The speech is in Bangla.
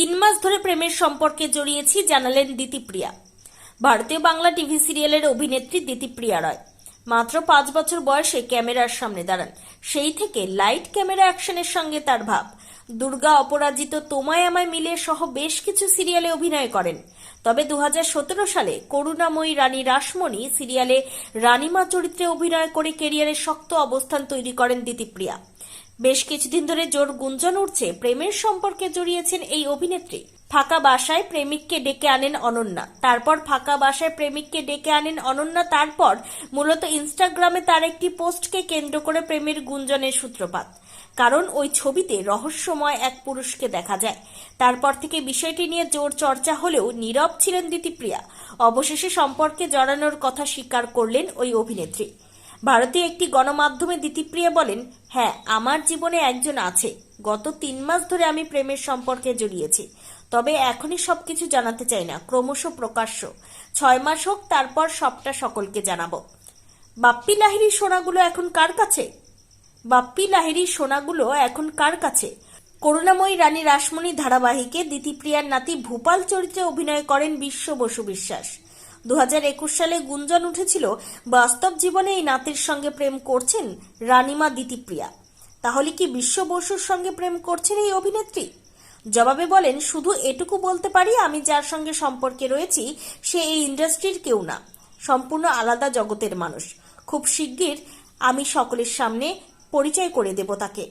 তিন মাস ধরে প্রেমের সম্পর্কে জড়িয়েছি, জানালেন দিতিপ্রিয়া। ভারতীয় বাংলা টিভি সিরিয়ালের অভিনেত্রী দিতিপ্রিয়া রয়। মাত্র পাঁচ বছর বয়সে ক্যামেরার সামনে দাঁড়ান। সেই থেকে লাইট ক্যামেরা অ্যাকশনের সঙ্গে তার ভাব। দুর্গা অপরাজিত তোমায় আমায় মিলে সহ বেশ কিছু সিরিয়ালে অভিনয় করেন। তবে দু সালে করুণাময়ী রানী রাসমণি সিরিয়ালে রানীমা চরিত্রে অভিনয় করে কেরিয়ারে শক্ত অবস্থান তৈরি করেন দিতিপ্রিয়া। বেশ কিছুদিন ধরে জোর গুঞ্জন উঠছে প্রেমের সম্পর্কে জড়িয়েছেন এই অভিনেত্রী। ফাঁকা বাসায় প্রেমিককে ডেকে আনেন অনন্যা। তারপর ফাঁকা বাসায় প্রেমিককে ডেকে আনেন অনন্যা। তারপর মূলত ইনস্টাগ্রামে তার একটি পোস্টকে কেন্দ্র করে প্রেমের গুঞ্জনের সূত্রপাত। কারণ ওই ছবিতে রহস্যময় এক পুরুষকে দেখা যায়। তারপর থেকে বিষয়টি নিয়ে জোর চর্চা হলেও নীরব ছিলেন দিতিপ্রিয়া অবশেষে সম্পর্কে জড়ানোর কথা স্বীকার করলেন ওই অভিনেত্রী। ভারতীয় একটি গণমাধ্যমে দিতিপ্রিয়া বলেন হ্যাঁ আমার জীবনে একজন আছে। গত তিন মাস ধরে আমি প্রেমের সম্পর্কে জড়িয়েছি। তবে এখনই সবকিছু জানাতে চাই না, ক্রমশ প্রকাশ্য। ছয় মাস হোক, তারপর সবটা সকলকে জানাব। বাপ্পি লাহিড়ি সোনাগুলো এখন কার কাছে? বাপ্পি লাহিড়ির সোনাগুলো এখন কার কাছে? করুণাময়ী রানী রাসমণি ধারাবাহিকে দিতিপ্রিয়ার নাতি ভূপাল চরিত্রে অভিনয় করেন বিশ্ব বসু বিশ্বাস। দু হাজার একুশ সালে গুঞ্জন উঠেছিল, বাস্তব জীবনে এই নাতির সঙ্গে প্রেম করছেন রানীমা দিতিপ্রিয়া। তাহলে কি বিশ্ব বসুর সঙ্গে প্রেম করছেন এই অভিনেত্রী? জবাবে বলেন, শুধু এটুকু বলতে পারি, আমি যার সঙ্গে সম্পর্কে রয়েছি, সে এই ইন্ডাস্ট্রির কেউ না। সম্পূর্ণ আলাদা জগতের মানুষ। খুব শিগগির আমি সকলের সামনে পরিচয় করে দেব তাকে